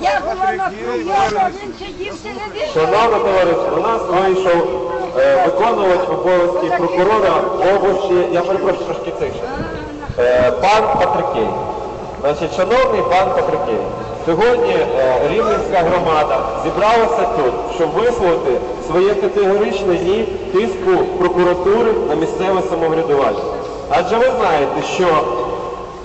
Я була на прийомі, він сидів в телевізорі. Шановне товариство, у нас вийшов е, виконувач обов'язків прокурора області, я перепрошую трошки тихше, е, пан Патрикей. Значить, шановний пан Патрикей, сьогодні е, Рівненська громада зібралася тут, щоб висловити своє категоричне ні тиску прокуратури на місцеве самоврядування. Адже ви знаєте, що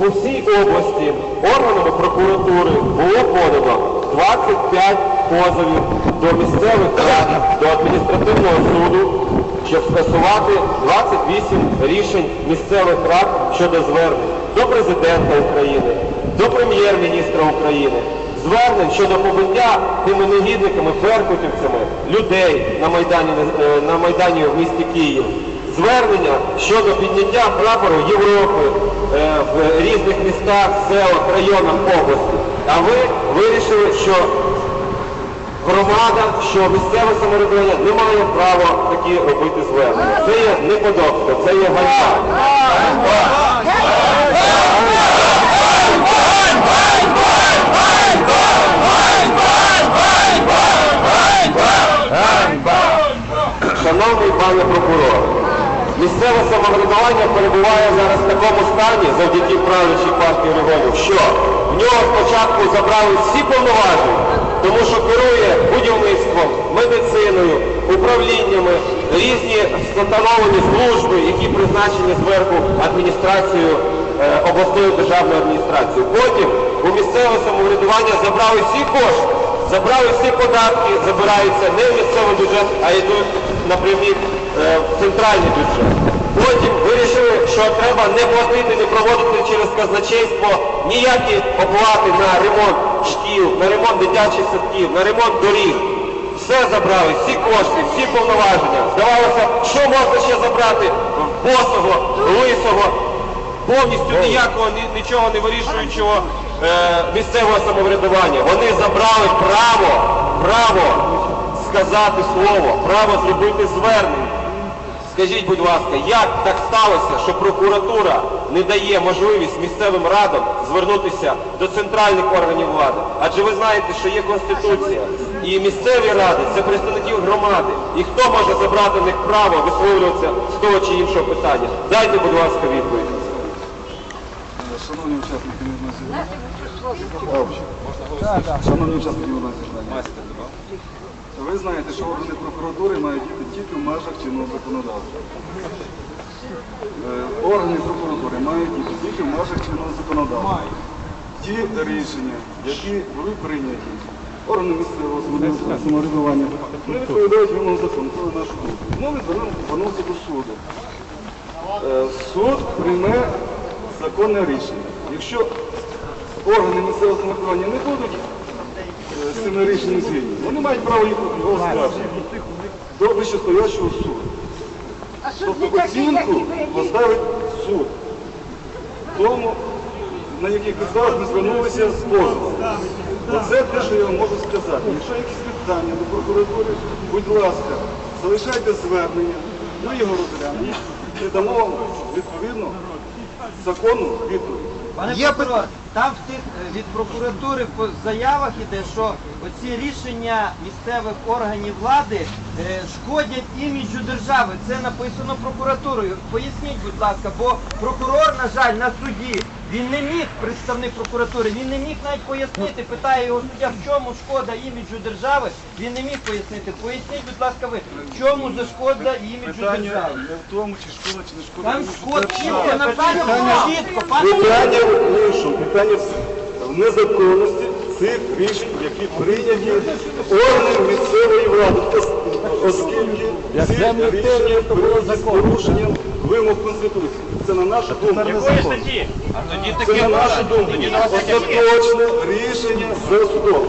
по всій області органами прокуратури було подано 25 позовів до місцевих рад, до адміністративного суду, щоб скасувати 28 рішень місцевих рад щодо звернень до президента України, до прем'єр-міністра України, звернень щодо побиття тими негідниками, беркутівцями людей на Майдані, е, на Майдані в місті Київ звернення щодо підняття прапору Європи е, в різних містах, селах, районах області. А ви вирішили, що громада, що місцеве самоврядування не має права такі робити звернення. Це є неподобство, це є ганьба. Шановний пане прокурор, місцеве самоврядування перебуває зараз в такому стані завдяки правлячій партії регіонів, що в нього спочатку забрали всі повноваження, тому що керує будівництвом, медициною, управліннями, різні встановлені служби, які призначені зверху адміністрацією е, обласної державної адміністрації. Потім у місцеве самоврядування забрали всі кошти. Забрали всі податки, забираються не в місцевий бюджет, а йдуть напрямі е, в центральний бюджет. Потім вирішили, що треба не платити, не проводити через казначейство ніякі оплати на ремонт шкіл, на ремонт дитячих садків, на ремонт доріг. Все забрали, всі кошти, всі повноваження. Здавалося, що можна ще забрати босого, лисого, повністю ніякого нічого не вирішуючого е, місцевого самоврядування. Вони забрали право, право сказати слово, право зробити звернення. Скажіть, будь ласка, як так сталося, що прокуратура не дає можливість місцевим радам звернутися до центральних органів влади? Адже ви знаєте, що є конституція, і місцеві ради це представники громади. І хто може забрати в них право висловлюватися з того чи іншого питання? Дайте, будь ласка, відповідь. Шановні учасники мирного зібрання. Шановні учасники мирного зібрання. Ви знаєте, що органи прокуратури мають діяти тільки в межах чинного законодавства. Е, Органи прокуратури мають діяти тільки в межах чинного законодавства. Ті рішення, які були прийняті органи місцевого самоврядування- не відповідають вимогам закону. Це на нашу. Ми звернемося до суду. Е, Суд прийме законне рішення. Якщо органи місцевого самоврядування не будуть е, з цими рішеннями згідні, вони мають право їх оскаржити до вищестоящого суду. А що Тобто оцінку поставить суд тому, на яких підставах ми звернулися з позовом. Оце те, що я вам можу сказати. Якщо якісь питання до прокуратури, будь ласка, залишайте звернення, ми його розглянемо і дамо вам відповідно законну відповідь. Пане прокурор, там в тих е, від прокуратури по заявах іде, що оці рішення місцевих органів влади е, шкодять іміджу держави. Це написано прокуратурою. Поясніть, будь ласка, бо прокурор, на жаль, на суді він не міг, представник прокуратури, він не міг навіть пояснити. Питає його суддя, в чому шкода іміджу держави. Він не міг пояснити. Поясніть, будь ласка, ви, в чому за шкода іміджу Питання держави. не в тому, чи шкода, чи не шкода. Там що шкод держава- чітко написано чітко, пане Питання в іншому, питання в в незаконності цих рішень, які прийняті органами місцевої влади, оскільки ці рішення були з порушенням вимог Конституції. Це на нашу думку. Це на нашу думку. Остаточне рішення за судом.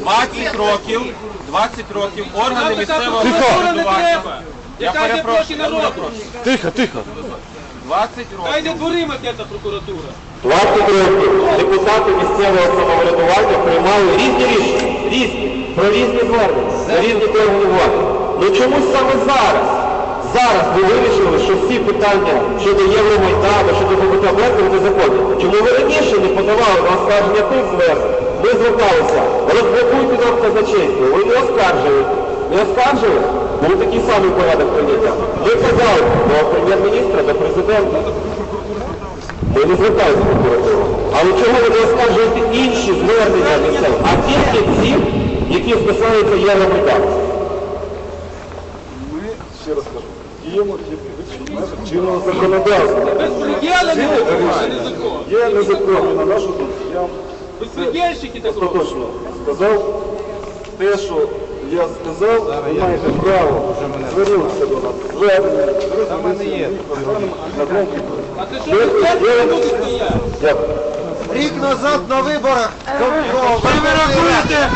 20 років, 20 років органи місцевого самоврядування. Я перепрошую, я перепрошую. Тихо, тихо. 20 років. Хай не дворима ця прокуратура. 20 років депутати місцевого самоврядування приймали різні рішення, різні, про різні звернення, за різні органи влади. Ну чомусь саме зараз, зараз ви вирішили, що всі питання щодо Євромайдану, щодо ПБТ об'єктів незаконні. Чому ви раніше не подавали на оскарження тих звернень? Ми зверталися, розблокуйте нам казначейство. Ви не оскаржили. Не оскаржили? Був такий самий порядок прийняття. Ми казали до прем'єр-міністра, до президента. Ми не зверталися до прокуратури. Але чому ви не оскаржуєте інші звернення місцеві, а тільки ті, які стосуються Євромайдану? Ми, ще раз кажу, діємо тільки чинного законодавства. Безпреділи не Ці закон. є незаконні, на нашу думку. Я вам Безпредельщики так роблять. остаточно сказав те, що я сказав, ви маєте право. Звернутися до нас. Звернення, звернення мене є. Рік назад на виборах Ви рахуєте?